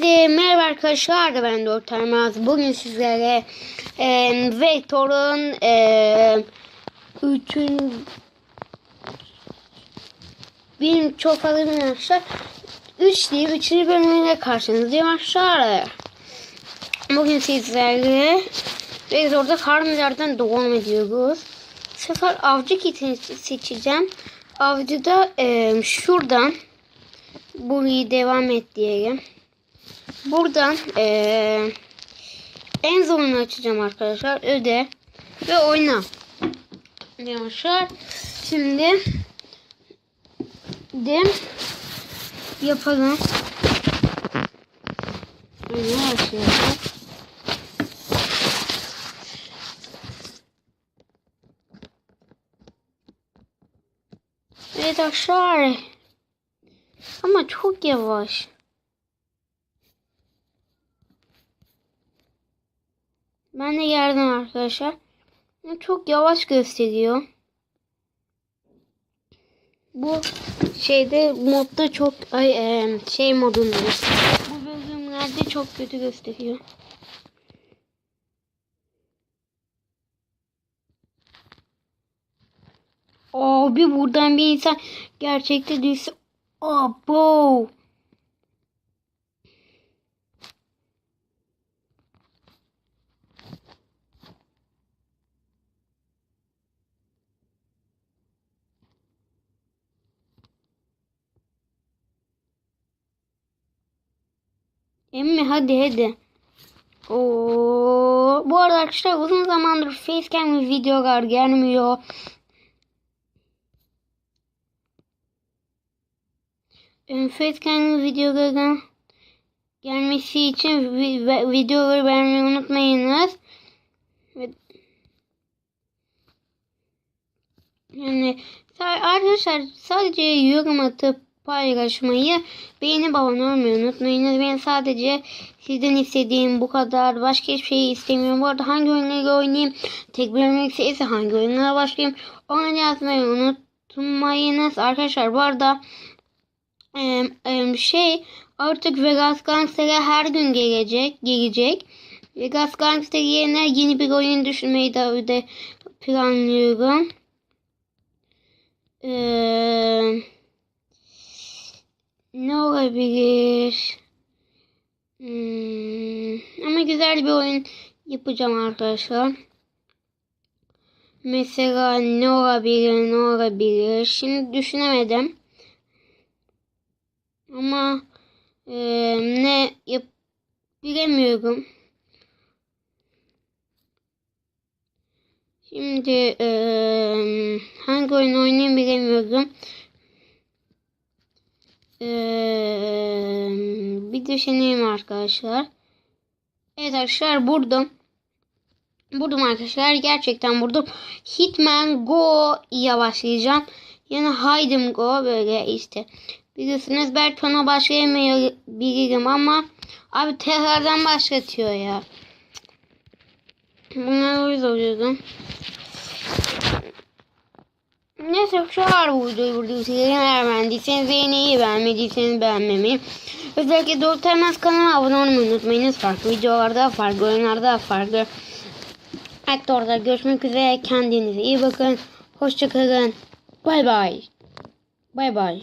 Herkese merhaba arkadaşlar ben Maz. Bugün sizlere e, Vector'un e, üçün benim çok fazla bilmiyorum arkadaşlar. 3 diye 3. bölümüne karşınızdayım arkadaşlar. Bugün sizlerle Vector'da farmlardan devam ediyoruz. Sefer avcı kitini seçeceğim. Avcıda e, şuradan burayı devam et diyelim. Buradan eee, en zorunu açacağım arkadaşlar. Öde ve oyna. Arkadaşlar şimdi de yapalım. Oyuna başlayalım. Evet arkadaşlar. Ama çok yavaş. Ben de geldim arkadaşlar. Çok yavaş gösteriyor. Bu şeyde modda çok ay e, şey modunda. Bu bölümlerde çok kötü gösteriyor. Abi buradan bir insan gerçekte düşse Abo. Emmi hadi hadi. Oo, bu arada arkadaşlar uzun zamandır facecam videolar gelmiyor. Ee, Facecam videoların gelmesi için videoları beğenmeyi unutmayınız. Yani arkadaşlar sadece yorum atıp paylaşmayı, beğenip abone olmayı unutmayınız. Ben sadece sizden istediğim bu kadar. Başka hiçbir şey istemiyorum. Bu arada hangi oyunları oynayayım, tek bölümlük ise hangi oyunlara başlayayım, onu yazmayı unutmayınız. Arkadaşlar bu arada şey artık Vegas Gangster'e her gün gelecek, gelecek. Vegas Gangster yerine yeni bir oyun düşünmeyi de, de planlıyorum. Eee ne olabilir? Hmm, ama güzel bir oyun yapacağım arkadaşlar. Mesela ne olabilir, ne olabilir? Şimdi düşünemedim. Ama e, ne yap bilemiyorum. Şimdi e, hangi oyun oynayayım bilemiyorum. Ee, bir düşüneyim arkadaşlar. Evet arkadaşlar buldum. Buldum arkadaşlar. Gerçekten buldum. Hitman Go ile başlayacağım. Yani Hidden Go böyle işte. Biliyorsunuz belki ona başlayamayabilirim ama abi tekrardan başlatıyor ya. Bunları uyuz oluyordum. Neyse şu an bu videoyu burada sizlere eğer beğendiyseniz beğeniyi beğenmediyseniz beğenmemeyi. Özellikle Doktor Maz kanalına abone olmayı unutmayınız. Farklı videolarda, farklı oyunlarda, farklı aktörde görüşmek üzere. Kendinize iyi bakın. Hoşçakalın. Bay bay. Bay bay.